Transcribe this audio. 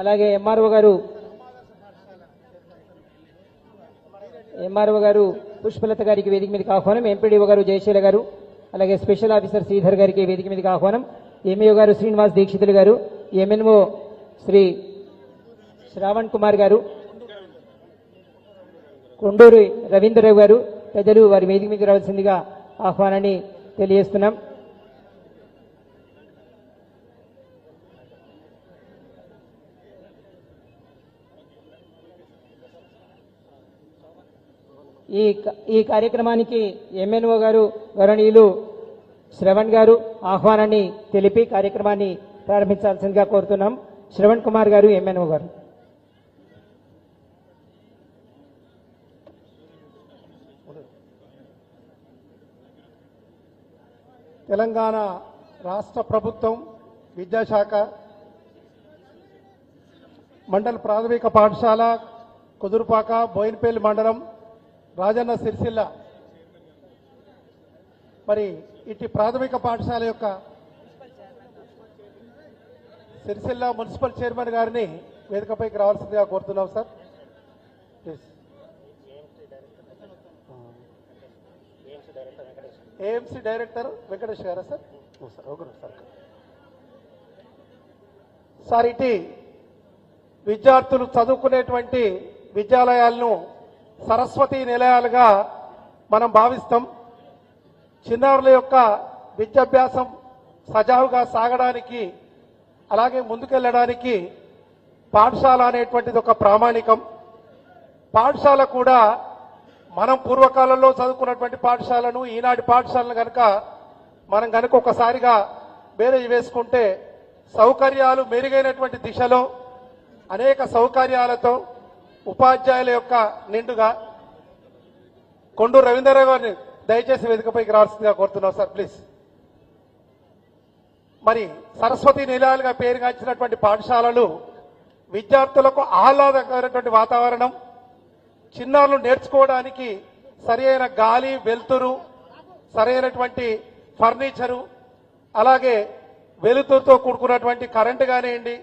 అలాగే ఎంఆర్ఓ గారు ఎంఆర్ఓ గారు పుష్పలత గారికి వేదిక మీదకి ఆహ్వానం ఎంపీడీఓ గారు జయశీల గారు అలాగే స్పెషల్ ఆఫీసర్ శ్రీధర్ గారికి వేదిక మీదకి ఆహ్వానం ఎంఈఓ గారు శ్రీనివాస్ దీక్షితులు గారు ఎంఎన్ఓ శ్రీ శ్రావణ్ కుమార్ గారు కొండూరు రవీంద్రరావు గారు పెద్దలు వారి వేదిక మీదకి రావాల్సిందిగా ఆహ్వానాన్ని తెలియజేస్తున్నాం. ఈ క- ఈ కార్యక్రమానికి ఎంఎన్ఓ గారు వరణీయులు శ్రవణ్ గారు ఆహ్వానాన్ని తెలిపి కార్యక్రమాన్ని ప్రారంభించాల్సిందిగా కోరుతున్నాం. శ్రవణ్ కుమార్ గారు ఎంఎన్ఓ గారు. తెలంగాణ రాష్ట్ర ప్రభుత్వం విద్యాశాఖ మండల ప్రాథమిక పాఠశాల కుదురుపాక బోయినపల్లి మండలం రాజన్న సిరిసిల్ల. మరి ఇటు ప్రాథమిక పాఠశాల యొక్క సిరిసిల్ల మున్సిపల్ చైర్మన్ గారిని వేదికపైకి రావాల్సిందిగా కోరుతున్నాం sir. Please AMC director Venkatesh గారా sir? Sir okay sir. Sir ఇటీ విద్యార్థులు చదువుకునేటువంటి విద్యాలయాలను సరస్వతి నిలయాలుగా మనం భావిస్తాం. చిన్నారుల యొక్క విద్యాభ్యాసం సజావుగా సాగడానికి అలాగే ముందుకెళ్ళడానికి పాఠశాల అనేటువంటిది ఒక ప్రామాణికం. పాఠశాల కూడా మనం పూర్వకాలంలో చదువుకున్నటువంటి పాఠశాలను ఈనాటి పాఠశాలను కనుక మనం కనుక ఒకసారిగా బేరేజ్ వేసుకుంటే సౌకర్యాలు మెరుగైనటువంటి దిశలో అనేక సౌకర్యాలతో ఉపాధ్యాయుల యొక్క నిండుగా కొండూరు రవీంద్రరావు గారిని దయచేసి వేదికపైకి రావాల్సిందిగా కోరుతున్నాం సార్ ప్లీజ్. మరి సరస్వతి నిలయాలుగా పేరుగాంచినటువంటి పాఠశాలలు విద్యార్థులకు ఆహ్లాదకరమైనటువంటి వాతావరణం చిన్నారులు నేర్చుకోవడానికి సరైన గాలి వెలుతురు సరైనటువంటి ఫర్నిచరు అలాగే వెలుతురుతో కూడుకున్నటువంటి కరెంటు కానివ్వండి